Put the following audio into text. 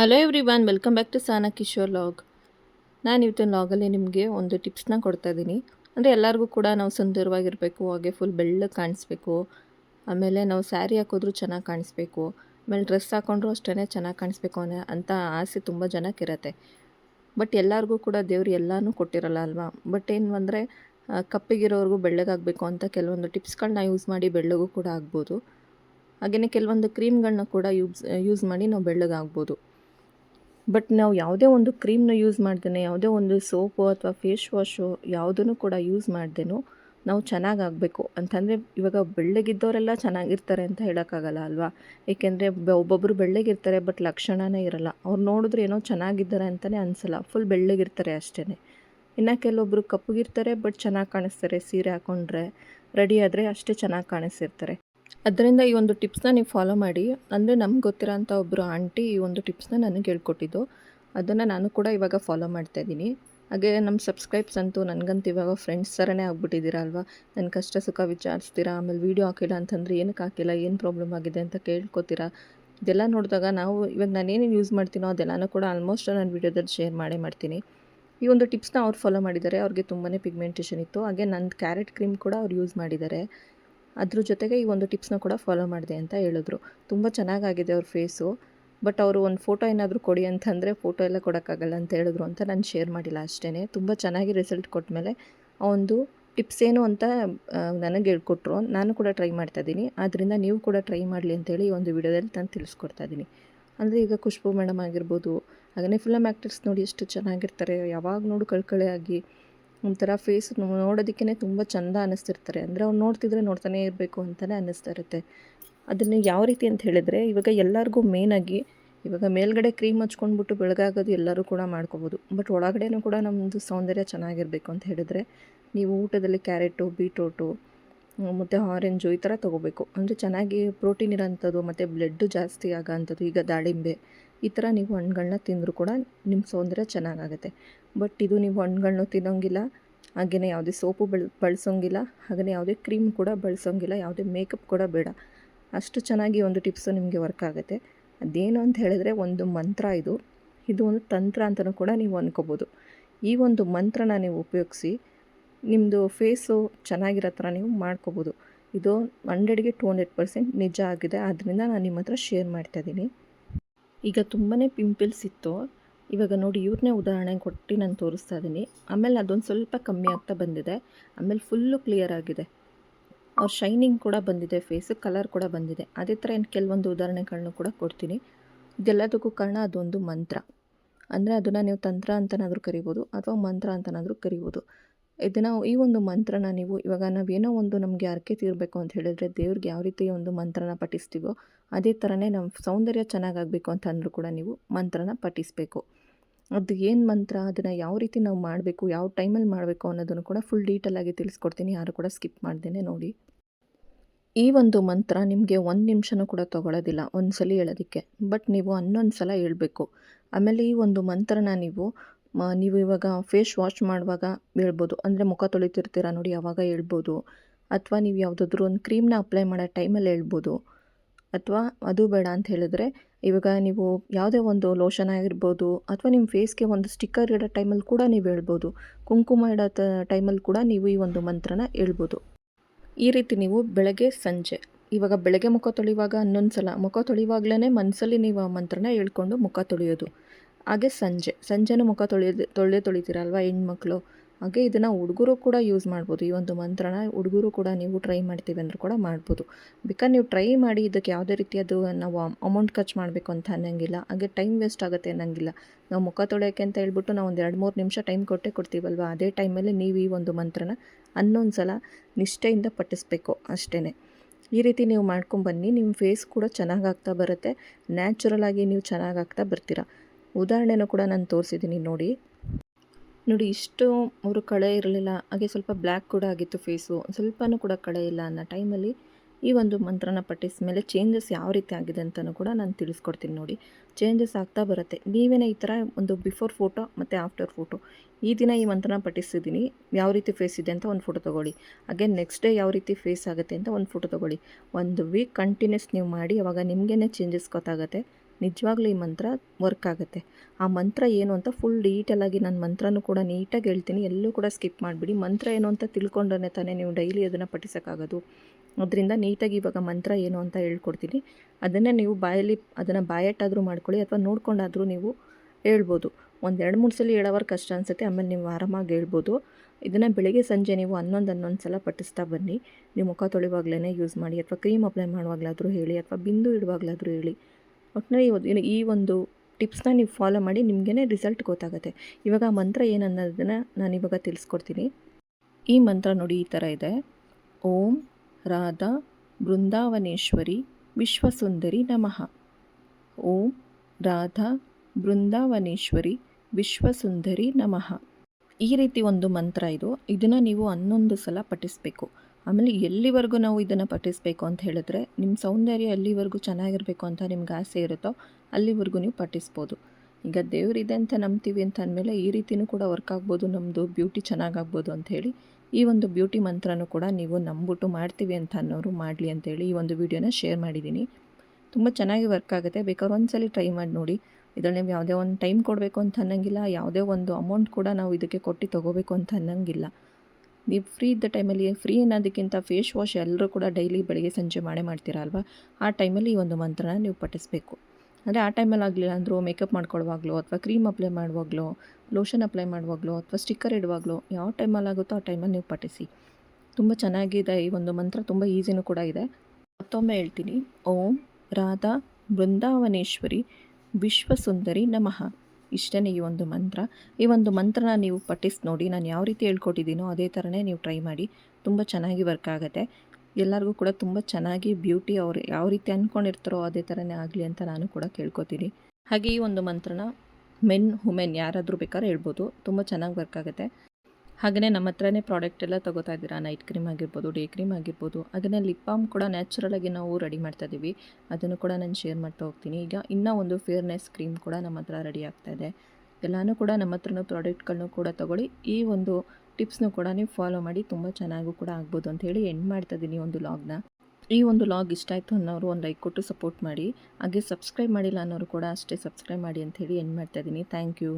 Hello everyone welcome back to Sana Kishore log ನಾನು ಇವತ್ತಿನ ಲಾಗಲ್ಲಿ ನಿಮಗೆ ಒಂದು ಟಿಪ್ಸ್ನ ಕೊಡ್ತಾ ಇದ್ದೀನಿ ಅಂದರೆ ಎಲ್ಲರಿಗೂ ಕೂಡ ನಾವು ಸುಂದರವಾಗಿರಬೇಕು, ಹಾಗೆ ಫುಲ್ ಬೆಳ್ಳಗೆ ಕಾಣಿಸ್ಬೇಕು. ಆಮೇಲೆ ನಾವು ಸ್ಯಾರಿ ಹಾಕಿದ್ರೂ ಚೆನ್ನಾಗಿ ಕಾಣಿಸ್ಬೇಕು. ಆಮೇಲೆ ಡ್ರೆಸ್ ಹಾಕೊಂಡ್ರೂ ಅಷ್ಟೇ ಚೆನ್ನಾಗಿ ಕಾಣಿಸ್ಬೇಕು ಅನ್ನೋ ಅಂತ ಆಸೆ ತುಂಬ ಜನಕ್ಕಿರತ್ತೆ ಬಟ್ ಎಲ್ಲರಿಗೂ ಕೂಡ ದೇವ್ರು ಎಲ್ಲನೂ ಕೊಟ್ಟಿರಲ್ಲ ಅಲ್ವಾ? ಬಟ್ ಏನು ಅಂದರೆ ಕಪ್ಪಿಗಿರೋರಿಗೂ ಬೆಳ್ಳಗಾಗಬೇಕು ಅಂತ ಕೆಲವೊಂದು ಟಿಪ್ಸ್ಗಳನ್ನ ಯೂಸ್ ಮಾಡಿ ಬೆಳ್ಳಗೂ ಕೂಡ ಆಗ್ಬೋದು ಹಾಗೆಯೇ ಕೆಲವೊಂದು ಕ್ರೀಮ್ಗಳನ್ನ ಕೂಡ ಯೂಸ್ ಯೂಸ್ ಮಾಡಿ ನಾವು ಬೆಳ್ಳಗಾಗ್ಬೋದು ಬಟ್ ನಾವು ಯಾವುದೇ ಒಂದು ಕ್ರೀಮ್ನ ಯೂಸ್ ಮಾಡ್ದೇ ಯಾವುದೇ ಒಂದು ಸೋಪು ಅಥವಾ ಫೇಸ್ ವಾಶು ಯಾವುದನ್ನು ಕೂಡ ಯೂಸ್ ಮಾಡ್ದೇನೋ ನಾವು ಚೆನ್ನಾಗಾಗಬೇಕು. ಅಂತಂದರೆ ಇವಾಗ ಬೆಳ್ಳಗಿದ್ದವರೆಲ್ಲ ಚೆನ್ನಾಗಿರ್ತಾರೆ ಅಂತ ಹೇಳೋಕ್ಕಾಗಲ್ಲ ಅಲ್ವಾ? ಏಕೆಂದರೆ ಒಬ್ಬೊಬ್ಬರು ಬೆಳ್ಳಗಿರ್ತಾರೆ ಬಟ್ ಲಕ್ಷಣನೇ ಇರಲ್ಲ. ಅವ್ರು ನೋಡಿದ್ರೆ ಏನೋ ಚೆನ್ನಾಗಿದ್ದಾರೆ ಅಂತಲೇ ಅನಿಸಲ್ಲ. ಫುಲ್ ಬೆಳ್ಳಗಿರ್ತಾರೆ ಅಷ್ಟೇ ಇನ್ನು ಕೆಲವೊಬ್ಬರು ಕಪ್ಪಗಿರ್ತಾರೆ ಬಟ್ ಚೆನ್ನಾಗಿ ಕಾಣಿಸ್ತಾರೆ. ಸೀರೆ ಹಾಕ್ಕೊಂಡ್ರೆ ರೆಡಿ ಆದರೆ ಅಷ್ಟೇ ಚೆನ್ನಾಗಿ ಕಾಣಿಸ್ತಿರ್ತಾರೆ ಅದರಿಂದ ಈ ಒಂದು ಟಿಪ್ಸ್ನ ನೀವು ಫಾಲೋ ಮಾಡಿ. ಅಂದರೆ ನಮ್ಗೆ ಗೊತ್ತಿರೋಂಥ ಒಬ್ಬರು ಆಂಟಿ ಈ ಒಂದು ಟಿಪ್ಸ್ನ ನನಗೆ ಹೇಳ್ಕೊಟ್ಟಿದ್ದು. ಅದನ್ನು ನಾನು ಕೂಡ ಇವಾಗ ಫಾಲೋ ಮಾಡ್ತಾ ಇದ್ದೀನಿ. ಹಾಗೆ ನಮ್ಮ ಸಬ್ಸ್ಕ್ರೈಬ್ಸ್ ಅಂತೂ ನನಗಂತೂ ಇವಾಗ ಫ್ರೆಂಡ್ಸ್ ಥರನೇ ಅಲ್ವಾ? ನನ್ನ ಕಷ್ಟ ಸುಖ ವಿಚಾರಿಸ್ತೀರಾ? ಆಮೇಲೆ ವೀಡಿಯೋ ಹಾಕಿಲ್ಲ ಅಂತಂದರೆ ಏನಕ್ಕೆ ಹಾಕಿಲ್ಲ? ಏನು ಪ್ರಾಬ್ಲಮ್ ಆಗಿದೆ ಅಂತ ಕೇಳ್ಕೊತೀರಾ? ಇದೆಲ್ಲ ನೋಡಿದಾಗ ನಾವು ಇವಾಗ ನಾನೇನೇನು ಯೂಸ್ ಮಾಡ್ತೀನೋ ಅದೆಲ್ಲನೂ ಕೂಡ ಆಲ್ಮೋಸ್ಟ್ ನಾನು ವೀಡಿಯೋದಲ್ಲಿ ಶೇರ್ ಮಾಡೇ ಮಾಡ್ತೀನಿ. ಈ ಒಂದು ಟಿಪ್ಸ್ನ ಅವ್ರು ಫಾಲೋ ಮಾಡಿದ್ದಾರೆ. ಅವ್ರಿಗೆ ತುಂಬಾ ಪಿಗ್ಮೆಂಟೇಷನ್ ಇತ್ತು. ಹಾಗೆ ನನ್ನ ಕ್ಯಾರೆಟ್ ಕ್ರೀಮ್ ಕೂಡ ಅವ್ರು ಯೂಸ್ ಮಾಡಿದ್ದಾರೆ. ಅದ್ರ ಜೊತೆಗೆ ಈ ಒಂದು ಟಿಪ್ಸ್ನ ಕೂಡ ಫಾಲೋ ಮಾಡಿದೆ ಅಂತ ಹೇಳಿದ್ರು. ತುಂಬ ಚೆನ್ನಾಗಾಗಿದೆ ಅವ್ರ ಫೇಸು. ಬಟ್ ಅವರು ಒಂದು ಫೋಟೋ ಏನಾದರೂ ಕೊಡಿ ಅಂತಂದರೆ ಫೋಟೋ ಎಲ್ಲ ಕೊಡೋಕ್ಕಾಗಲ್ಲ ಅಂತ ಹೇಳಿದ್ರು ಅಂತ ನಾನು ಶೇರ್ ಮಾಡಿಲ್ಲ ಅಷ್ಟೇ ತುಂಬ ಚೆನ್ನಾಗಿ ರಿಸಲ್ಟ್ ಕೊಟ್ಟಮೇಲೆ ಆ ಒಂದು ಟಿಪ್ಸ್ ಏನು ಅಂತ ನನಗೆ ಹೇಳ್ಕೊಟ್ರು. ನಾನು ಕೂಡ ಟ್ರೈ ಮಾಡ್ತಾ ಇದ್ದೀನಿ. ಆದ್ದರಿಂದ ನೀವು ಕೂಡ ಟ್ರೈ ಮಾಡಲಿ ಅಂತೇಳಿ ಈ ಒಂದು ವಿಡಿಯೋದಲ್ಲಿ ತಂದು ತಿಳಿಸ್ಕೊಡ್ತಾ ಇದ್ದೀನಿ. ಅಂದರೆ ಈಗ ಖುಷ್ಬು ಮೇಡಮ್ ಆಗಿರ್ಬೋದು ಹಾಗೆಯೇ ಫಿಲಮ್ ಆ್ಯಕ್ಟರ್ಸ್ ನೋಡಿ ಎಷ್ಟು ಚೆನ್ನಾಗಿರ್ತಾರೆ. ಯಾವಾಗ ನೋಡು ಕಳ್ಕಳೆ ಆಗಿ ಒಂಥರ ಫೇಸ್ ನೋಡೋದಕ್ಕೇ ತುಂಬ ಚೆಂದ ಅನ್ನಿಸ್ತಿರ್ತಾರೆ ಅಂದರೆ ಅವ್ರು ನೋಡ್ತಿದ್ರೆ ನೋಡ್ತಾನೆ ಇರಬೇಕು ಅಂತಲೇ ಅನ್ನಿಸ್ತಾ ಇರುತ್ತೆ ಅದನ್ನು ಯಾವ ರೀತಿ ಅಂತ ಹೇಳಿದರೆ, ಇವಾಗ ಎಲ್ಲರಿಗೂ ಮೇನಾಗಿ ಇವಾಗ ಮೇಲ್ಗಡೆ ಕ್ರೀಮ್ ಹಚ್ಕೊಂಡ್ಬಿಟ್ಟು ಬೆಳಗಾಗೋದು ಎಲ್ಲರೂ ಕೂಡ ಮಾಡ್ಕೋಬೋದು. ಬಟ್ ಒಳಗಡೆನೂ ಕೂಡ ನಮ್ಮದು ಸೌಂದರ್ಯ ಚೆನ್ನಾಗಿರಬೇಕು ಅಂತ ಹೇಳಿದರೆ, ನೀವು ಊಟದಲ್ಲಿ ಕ್ಯಾರೆಟು ಬೀಟ್ರೋಟು ಮತ್ತು ಆರೆಂಜು ಈ ಥರ ತೊಗೋಬೇಕು. ಅಂದರೆ ಚೆನ್ನಾಗಿ ಪ್ರೋಟೀನ್ ಇರೋಂಥದ್ದು, ಮತ್ತು ಬ್ಲಡ್ಡು ಜಾಸ್ತಿ ಆಗೋಂಥದ್ದು ಈಗ ದಾಳಿಂಬೆ ಈ ಥರ ನೀವು ಹಣ್ಣುಗಳನ್ನ ತಿಂದರೂ ಕೂಡ ನಿಮ್ಮ ಸೌಂದರ್ಯ ಚೆನ್ನಾಗಾಗುತ್ತೆ. ಬಟ್ ಇದು ನೀವು ಹಣ್ಣುಗಳನ್ನು ತಿನ್ನೋಂಗಿಲ್ಲ ಹಾಗೆಯೇ ಯಾವುದೇ ಸೋಪು ಬಳ, ಬಳಸೋಂಗಿಲ್ಲ ಹಾಗೆಯೇ ಯಾವುದೇ ಕ್ರೀಮ್ ಕೂಡ ಬಳಸೋಂಗಿಲ್ಲ, ಯಾವುದೇ ಮೇಕಪ್ ಕೂಡ ಬೇಡ. ಅಷ್ಟು ಚೆನ್ನಾಗಿ ಒಂದು ಟಿಪ್ಸು ನಿಮಗೆ ವರ್ಕ್ ಆಗುತ್ತೆ. ಅದೇನು ಅಂತ ಹೇಳಿದ್ರೆ ಒಂದು ಮಂತ್ರ ಇದು. ಇದು ಒಂದು ತಂತ್ರ ಅಂತಲೂ ಕೂಡ ನೀವು ಅಂದ್ಕೋಬೋದು ಈ ಒಂದು ಮಂತ್ರನ ನೀವು ಉಪಯೋಗಿಸಿ ನಿಮ್ಮದು ಫೇಸು ಚೆನ್ನಾಗಿರೋ ಥರ ನೀವು ಮಾಡ್ಕೋಬೋದು. ಇದು ಹಂಡ್ರೆಡ್ಗೆ ಟು ಹಂಡ್ರೆಡ್ ಪರ್ಸೆಂಟ್ ನಿಜ ಆಗಿದೆ. ಆದ್ದರಿಂದ ನಾನು ನಿಮ್ಮ ಹತ್ರ ಶೇರ್ ಮಾಡ್ತಾಯಿದ್ದೀನಿ ಈಗ ತುಂಬಾ ಪಿಂಪಲ್ಸ್ ಇತ್ತು. ಇವಾಗ ನೋಡಿ ಇವ್ರನ್ನೇ ಉದಾಹರಣೆ ಕೊಟ್ಟು ನಾನು ತೋರಿಸ್ತಾ ಇದ್ದೀನಿ ಆಮೇಲೆ ಅದೊಂದು ಸ್ವಲ್ಪ ಕಮ್ಮಿ ಆಗ್ತಾ ಬಂದಿದೆ. ಆಮೇಲೆ ಫುಲ್ಲು ಕ್ಲಿಯರ್ ಆಗಿದೆ. ಅವ್ರ ಶೈನಿಂಗ್ ಕೂಡ ಬಂದಿದೆ ಫೇಸು ಕಲರ್ ಕೂಡ ಬಂದಿದೆ. ಅದೇ ಥರ ಏನು ಕೆಲವೊಂದು ಉದಾಹರಣೆಗಳನ್ನು ಕೂಡ ಕೊಡ್ತೀನಿ. ಇದೆಲ್ಲದಕ್ಕೂ ಕಾರಣ ಅದೊಂದು ಮಂತ್ರ. ಅಂದರೆ ಅದನ್ನು ನೀವು ತಂತ್ರ ಅಂತನಾದರೂ ಕರಿಬೋದು ಅಥವಾ ಮಂತ್ರ ಅಂತನಾದರೂ ಕರಿಬೋದು. ಇದನ್ನು ಈ ಒಂದು ಮಂತ್ರನ ನೀವು ಇವಾಗ ನಾವೇನೋ ಒಂದು ನಮಗೆ ಅರ್ಕೆ ತೀರಬೇಕು ಅಂತ ಹೇಳಿದ್ರೆ ದೇವ್ರಿಗೆ ಯಾವ ರೀತಿ ಒಂದು ಮಂತ್ರನ ಪಠಿಸ್ತೀವೋ ಅದೇ ಥರನೇ ನಮ್ಮ ಸೌಂದರ್ಯ ಚೆನ್ನಾಗಾಗಬೇಕು ಅಂತ ಅಂದರೂ ಕೂಡ ನೀವು ಮಂತ್ರನ ಪಠಿಸಬೇಕು. ಅದು ಏನು ಮಂತ್ರ, ಅದನ್ನು ಯಾವ ರೀತಿ ನಾವು ಮಾಡಬೇಕು, ಯಾವ ಟೈಮಲ್ಲಿ ಮಾಡಬೇಕು ಅನ್ನೋದನ್ನು ಕೂಡ ಫುಲ್ ಡೀಟೇಲಾಗಿ ತಿಳಿಸ್ಕೊಡ್ತೀನಿ, ಯಾರು ಕೂಡ ಸ್ಕಿಪ್ ಮಾಡ್ದೇನೆ ನೋಡಿ. ಈ ಒಂದು ಮಂತ್ರ ನಿಮಗೆ ಒಂದು ನಿಮಿಷನೂ ಕೂಡ ತೊಗೊಳೋದಿಲ್ಲ ಒಂದು ಸಲ ಹೇಳೋದಕ್ಕೆ ಬಟ್ ನೀವು ಹನ್ನೊಂದು ಸಲ ಹೇಳಬೇಕು. ಆಮೇಲೆ ಈ ಒಂದು ಮಂತ್ರನ ನೀವು ನೀವು ಇವಾಗ ಫೇಸ್ ವಾಶ್ ಮಾಡುವಾಗ ಹೇಳ್ಬೋದು. ಅಂದರೆ ಮುಖ ತೊಳಿತಿರ್ತೀರ ನೋಡಿ ಆವಾಗ ಹೇಳ್ಬೋದು. ಅಥವಾ ನೀವು ಯಾವುದಾದ್ರೂ ಒಂದು ಕ್ರೀಮ್ನ ಅಪ್ಲೈ ಮಾಡೋ ಟೈಮಲ್ಲಿ ಹೇಳ್ಬೋದು. ಅಥವಾ ಅದು ಬೇಡ ಅಂತ ಹೇಳಿದ್ರೆ, ಇವಾಗ ನೀವು ಯಾವುದೇ ಒಂದು ಲೋಷನ್ ಆಗಿರ್ಬೋದು, ಅಥವಾ ನಿಮ್ಮ ಫೇಸ್ಗೆ ಒಂದು ಸ್ಟಿಕ್ಕರ್ ಇಡೋ ಟೈಮಲ್ಲಿ ಕೂಡ ನೀವು ಹೇಳ್ಬೋದು. ಕುಂಕುಮ ಇಡೋ ಟೈಮಲ್ಲಿ ಕೂಡ ನೀವು ಈ ಒಂದು ಮಂತ್ರನ ಹೇಳ್ಬೋದು. ಈ ರೀತಿ ನೀವು ಬೆಳಗ್ಗೆ, ಸಂಜೆ, ಇವಾಗ ಬೆಳಗ್ಗೆ ಮುಖ ತೊಳೆಯುವಾಗ ಹನ್ನೊಂದು ಸಲ ಮುಖ ತೊಳೆಯುವಾಗಲೇ ಮನಸ್ಸಲ್ಲಿ ನೀವು ಆ ಮಂತ್ರನ ಹೇಳ್ಕೊಂಡು ಮುಖ ತೊಳೆಯೋದು. ಹಾಗೆ ಸಂಜೆ, ಸಂಜೆನೂ ಮುಖ ತೊಳೆಯೋದು, ತೊಳೆದೇ ತೊಳಿತೀರಲ್ವ ಹೆಣ್ಮಕ್ಳು? ಹಾಗೆ ಇದನ್ನು ಹುಡುಗರು ಕೂಡ ಯೂಸ್ ಮಾಡ್ಬೋದು. ಈ ಒಂದು ಮಂತ್ರನ ಹುಡುಗರು ಕೂಡ ನೀವು ಟ್ರೈ ಮಾಡ್ತೀವಿ ಅಂದರೂ ಕೂಡ ಮಾಡ್ಬೋದು. ಬೇಕಾದ್ರೆ ನೀವು ಟ್ರೈ ಮಾಡಿ ಇದಕ್ಕೆ ಯಾವುದೇ ರೀತಿಯದು ನಾವು ಅಮೌಂಟ್ ಖರ್ಚು ಮಾಡಬೇಕು ಅಂತ ಅನ್ನೋಂಗಿಲ್ಲ. ಹಾಗೆ ಟೈಮ್ ವೇಸ್ಟ್ ಆಗುತ್ತೆ ಅನ್ನೋಂಗಿಲ್ಲ. ನಾವು ಮುಖ ತೊಳೆಯೋಕ್ಕೆ ಅಂತ ಹೇಳ್ಬಿಟ್ಟು ನಾವು ಒಂದು ಎರಡು ಮೂರು ನಿಮಿಷ ಟೈಮ್ ಕೊಟ್ಟೇ ಕೊಡ್ತೀವಲ್ವ? ಅದೇ ಟೈಮಲ್ಲಿ ನೀವು ಈ ಒಂದು ಮಂತ್ರನ ಹನ್ನೊಂದು ಸಲ ನಿಷ್ಠೆಯಿಂದ ಪಠಿಸ್ಬೇಕು ಅಷ್ಟೇ ಈ ರೀತಿ ನೀವು ಮಾಡ್ಕೊಂಬನ್ನಿ ನಿಮ್ಮ ಫೇಸ್ ಕೂಡ ಚೆನ್ನಾಗಾಗ್ತಾ ಬರುತ್ತೆ. ನ್ಯಾಚುರಲ್ ಆಗಿ ನೀವು ಚೆನ್ನಾಗಾಗ್ತಾ ಬರ್ತೀರಾ. ಉದಾಹರಣೆನೂ ಕೂಡ ನಾನು ತೋರಿಸಿದ್ದೀನಿ ನೋಡಿ. ನೋಡಿ, ಇಷ್ಟು ಅವರು ಕಳೆ ಇರಲಿಲ್ಲ. ಹಾಗೆ ಸ್ವಲ್ಪ ಬ್ಲ್ಯಾಕ್ ಕೂಡ ಆಗಿತ್ತು ಫೇಸು. ಸ್ವಲ್ಪನೂ ಕೂಡ ಕಳೆ ಇಲ್ಲ ಅನ್ನೋ ಟೈಮಲ್ಲಿ ಈ ಒಂದು ಮಂತ್ರನ ಪಠಿಸಿದ ಮೇಲೆ ಚೇಂಜಸ್ ಯಾವ ರೀತಿ ಆಗಿದೆ ಅಂತಲೂ ಕೂಡ ನಾನು ತಿಳಿಸ್ಕೊಡ್ತೀನಿ ನೋಡಿ. ಚೇಂಜಸ್ ಆಗ್ತಾ ಬರುತ್ತೆ. ನೀವೇನೇ ಈ ಥರ ಒಂದು ಬಿಫೋರ್ ಫೋಟೋ ಮತ್ತು ಆಫ್ಟರ್ ಫೋಟೋ ಈ ದಿನ ಈ ಮಂತ್ರನ ಪಠಿಸಿದ್ದೀನಿ. ಯಾವ ರೀತಿ ಫೇಸ್ ಇದೆ ಅಂತ ಒಂದು ಫೋಟೋ ತೊಗೊಳ್ಳಿ. ಹಾಗೆ ನೆಕ್ಸ್ಟ್ ಡೇ ಯಾವ ರೀತಿ ಫೇಸ್ ಆಗುತ್ತೆ ಅಂತ ಒಂದು ಫೋಟೋ ತೊಗೊಳ್ಳಿ. ಒಂದು ವೀಕ್ ಕಂಟಿನ್ಯೂಸ್ ನೀವು ಮಾಡಿ, ಅವಾಗ ನಿಮಗೇನೆ ಚೇಂಜಸ್ ಗೊತ್ತಾಗುತ್ತೆ. ನಿಜವಾಗ್ಲೂ ಈ ಮಂತ್ರ ವರ್ಕ್ ಆಗುತ್ತೆ. ಆ ಮಂತ್ರ ಏನು ಅಂತ ಫುಲ್ ಡೀಟೇಲಾಗಿ ನಾನು ಮಂತ್ರನೂ ಕೂಡ ನೀಟಾಗಿ ಹೇಳ್ತೀನಿ. ಎಲ್ಲೂ ಕೂಡ ಸ್ಕಿಪ್ ಮಾಡಿಬಿಡಿ. ಮಂತ್ರ ಏನು ಅಂತ ತಿಳ್ಕೊಂಡ್ರೆ ತಾನೇ ನೀವು ಡೈಲಿ ಅದನ್ನು ಪಠಿಸೋಕ್ಕಾಗೋದು. ಅದರಿಂದ ನೀಟಾಗಿ ಇವಾಗ ಮಂತ್ರ ಏನು ಅಂತ ಹೇಳ್ಕೊಡ್ತೀನಿ. ಅದನ್ನೇ ನೀವು ಬಾಯಲ್ಲಿ ಅದನ್ನು ಬಾಯಟ್ಟಾದರೂ ಮಾಡ್ಕೊಳ್ಳಿ, ಅಥವಾ ನೋಡ್ಕೊಂಡಾದರೂ ನೀವು ಹೇಳ್ಬೋದು. ಒಂದು ಎರಡು ಮೂರು ಸಲ ಹೇಳೋವರ್ ಕಷ್ಟ ಅನಿಸುತ್ತೆ, ಆಮೇಲೆ ನೀವು ಆರಾಮಾಗಿ ಹೇಳ್ಬೋದು. ಇದನ್ನು ಬೆಳಿಗ್ಗೆ ಸಂಜೆ ನೀವು ಹನ್ನೊಂದು ಹನ್ನೊಂದು ಸಲ ಪಠಿಸ್ತಾ ಬನ್ನಿ. ನೀವು ಮುಖ ತೊಳೆಯುವಾಗಲೇ ಯೂಸ್ ಮಾಡಿ, ಅಥವಾ ಕ್ರೀಮ್ ಅಪ್ಲೈ ಮಾಡುವಾಗಲಾದರೂ ಹೇಳಿ, ಅಥವಾ ಬಿಂದು ಇಡುವಾಗಲಾದರೂ ಹೇಳಿ. ಒಟ್ಟಿನಲ್ಲಿ ಈ ಒಂದು ಟಿಪ್ಸ್ನ ನೀವು ಫಾಲೋ ಮಾಡಿ ನಿಮಗೇ ರಿಸಲ್ಟ್ ಗೊತ್ತಾಗುತ್ತೆ. ಇವಾಗ ಮಂತ್ರ ಏನನ್ನೋದನ್ನು ನಾನು ಇವಾಗ ತಿಳಿಸ್ಕೊಡ್ತೀನಿ. ಈ ಮಂತ್ರ ನೋಡಿ ಈ ಥರ ಇದೆ. ಓಂ ರಾಧಾ ಬೃಂದಾವನೇಶ್ವರಿ ವಿಶ್ವಸುಂದರಿ ನಮಃ. ಓಂ ರಾಧಾ ಬೃಂದಾವನೇಶ್ವರಿ ವಿಶ್ವಸುಂದರಿ ನಮಃ. ಈ ರೀತಿ ಒಂದು ಮಂತ್ರ ಇದು. ಇದನ್ನು ನೀವು ಹನ್ನೊಂದು ಸಲ ಪಠಿಸಬೇಕು. ಆಮೇಲೆ ಎಲ್ಲಿವರೆಗೂ ನಾವು ಇದನ್ನು ಪಠಿಸಬೇಕು ಅಂತ ಹೇಳಿದ್ರೆ ನಿಮ್ಮ ಸೌಂದರ್ಯ ಎಲ್ಲಿವರೆಗೂ ಚೆನ್ನಾಗಿರಬೇಕು ಅಂತ ನಿಮ್ಗೆ ಆಸೆ ಇರುತ್ತೋ ಅಲ್ಲಿವರೆಗೂ ನೀವು ಪಠಿಸ್ಬೋದು. ಈಗ ದೇವರಿದೆ ಅಂತ ನಂಬ್ತೀವಿ ಅಂತ ಅಂದಮೇಲೆ ಈ ರೀತಿಯೂ ಕೂಡ ವರ್ಕ್ ಆಗ್ಬೋದು ನಮ್ಮದು ಬ್ಯೂಟಿ ಚೆನ್ನಾಗಾಗ್ಬೋದು ಅಂಥೇಳಿ ಈ ಒಂದು ಬ್ಯೂಟಿ ಮಂತ್ರನೂ ಕೂಡ ನೀವು ನಂಬಿಟ್ಟು ಮಾಡ್ತೀವಿ ಅಂತ ಅನ್ನೋರು ಮಾಡಲಿ ಅಂತೇಳಿ ಈ ಒಂದು ವಿಡಿಯೋನ ಶೇರ್ ಮಾಡಿದ್ದೀನಿ. ತುಂಬ ಚೆನ್ನಾಗಿ ವರ್ಕ್ ಆಗುತ್ತೆ, ಬೇಕಾದ್ರೆ ಒಂದ್ಸಲಿ ಟ್ರೈ ಮಾಡಿ ನೋಡಿ. ಇದರಲ್ಲಿ ನೀವು ಯಾವುದೇ ಒಂದು ಟೈಮ್ ಕೊಡಬೇಕು ಅಂತ ಅನ್ನೋಂಗಿಲ್ಲ, ಯಾವುದೇ ಒಂದು ಅಮೌಂಟ್ ಕೂಡ ನಾವು ಇದಕ್ಕೆ ಕೊಟ್ಟು ತೊಗೋಬೇಕು ಅಂತ ಅನ್ನೋಂಗಿಲ್ಲ. ನೀವು ಫ್ರೀ ಇದ್ದ ಟೈಮಲ್ಲಿ ಫ್ರೀ ಅನ್ನೋದಕ್ಕಿಂತ ಫೇಸ್ ವಾಶ್ ಎಲ್ಲರೂ ಕೂಡ ಡೈಲಿ ಬೆಳಗ್ಗೆ ಸಂಜೆ ಮಾಡೇ ಮಾಡ್ತೀರಾ ಅಲ್ವಾ ಆ ಟೈಮಲ್ಲಿ ಈ ಒಂದು ಮಂತ್ರನ ನೀವು ಪಠಿಸ್ಬೇಕು. ಅಂದರೆ ಆ ಟೈಮಲ್ಲಿ ಆಗಲಿಲ್ಲ ಅಂದರೂ ಮೇಕಪ್ ಮಾಡ್ಕೊಳ್ಳುವಾಗಲೋ, ಅಥವಾ ಕ್ರೀಮ್ ಅಪ್ಲೈ ಮಾಡುವಾಗಲೋ ಲೋಷನ್ ಅಪ್ಲೈ ಮಾಡುವಾಗಲೋ, ಅಥವಾ ಸ್ಟಿಕ್ಕರ್ ಇಡುವಾಗಲೋ, ಯಾವ ಟೈಮಲ್ಲಿ ಆಗುತ್ತೋ ಆ ಟೈಮಲ್ಲಿ ನೀವು ಪಠಿಸಿ. ತುಂಬ ಚೆನ್ನಾಗಿದೆ ಈ ಒಂದು ಮಂತ್ರ, ತುಂಬ ಈಸಿನೂ ಕೂಡ ಇದೆ. ಮತ್ತೊಮ್ಮೆ ಹೇಳ್ತೀನಿ. ಓಂ ರಾಧಾ ಬೃಂದಾವನೇಶ್ವರಿ ವಿಶ್ವಸುಂದರಿ ನಮಃ. ಇಷ್ಟೇ ಈ ಒಂದು ಮಂತ್ರ. ಈ ಒಂದು ಮಂತ್ರನ ನೀವು ಪಠಿಸಿ ನೋಡಿ, ನಾನು ಯಾವ ರೀತಿ ಹೇಳ್ಕೊಟ್ಟಿದ್ದೀನೋ ಅದೇ ಥರನೇ ನೀವು ಟ್ರೈ ಮಾಡಿ. ತುಂಬ ಚೆನ್ನಾಗಿ ವರ್ಕ್ ಆಗುತ್ತೆ. ಎಲ್ಲರಿಗೂ ಕೂಡ ತುಂಬ ಚೆನ್ನಾಗಿ ಬ್ಯೂಟಿ ಅವ್ರು ಯಾವ ರೀತಿ ಅಂದ್ಕೊಂಡಿರ್ತಾರೋ ಅದೇ ಥರನೇ ಆಗಲಿ ಅಂತ ನಾನು ಕೂಡ ಕೇಳ್ಕೊತೀನಿ. ಹಾಗೆ ಈ ಒಂದು ಮಂತ್ರನ ಮೆನ್ ವುಮೆನ್ ಯಾರಾದರೂ ಬೇಕಾದ್ರೆ ಹೇಳ್ಬೋದು. ತುಂಬ ಚೆನ್ನಾಗಿ ವರ್ಕ್ ಆಗುತ್ತೆ. ಹಾಗೆಯೇ ನಮ್ಮ ಹತ್ರನೇ ಪ್ರಾಡಕ್ಟ್ ಎಲ್ಲ ತಗೋತಾ ಇದ್ದೀರಾ? ನೈಟ್ ಕ್ರೀಮ್ ಆಗಿರ್ಬೋದು ಡೇ ಕ್ರೀಮ್ ಆಗಿರ್ಬೋದು, ಅದನ್ನೇ ಲಿಪ್ ಬಾಮ್ ಕೂಡ ನ್ಯಾಚುರಲಾಗಿ ನಾವು ರೆಡಿ ಮಾಡ್ತಾ ಇದ್ದೀವಿ ಅದನ್ನು ಕೂಡ ನಾನು ಶೇರ್ ಮಾಡ್ತಾ ಹೋಗ್ತೀನಿ. ಈಗ ಇನ್ನೂ ಒಂದು ಫೇರ್ನೆಸ್ ಕ್ರೀಮ್ ಕೂಡ ನಮ್ಮ ಹತ್ರ ರೆಡಿ ಆಗ್ತಾ ಇದೆ. ಎಲ್ಲನೂ ಕೂಡ ನಮ್ಮ ಹತ್ರನೂ ಪ್ರಾಡಕ್ಟ್ಗಳನ್ನೂ ಕೂಡ ತೊಗೊಳ್ಳಿ. ಈ ಒಂದು ಟಿಪ್ಸ್ನು ಕೂಡ ನೀವು ಫಾಲೋ ಮಾಡಿ ತುಂಬ ಚೆನ್ನಾಗೂ ಕೂಡ ಆಗ್ಬೋದು ಅಂತ ಹೇಳಿ ಎಂಡ್ ಮಾಡ್ತಾ ಇದ್ದೀನಿ ಒಂದು ಲಾಗ್ನ ಈ ಒಂದು ಲಾಗ್ ಇಷ್ಟ ಆಯಿತು ಅನ್ನೋರು ಒಂದು ಲೈಕ್ ಕೊಟ್ಟು ಸಪೋರ್ಟ್ ಮಾಡಿ. ಹಾಗೆ ಸಬ್ಸ್ಕ್ರೈಬ್ ಮಾಡಿಲ್ಲ ಅನ್ನೋರು ಕೂಡ ಅಷ್ಟೇ ಸಬ್ಸ್ಕ್ರೈಬ್ ಮಾಡಿ ಅಂತ ಹೇಳಿ ಎಂಡ್ ಮಾಡ್ತಾ ಇದ್ದೀನಿ ಥ್ಯಾಂಕ್ ಯು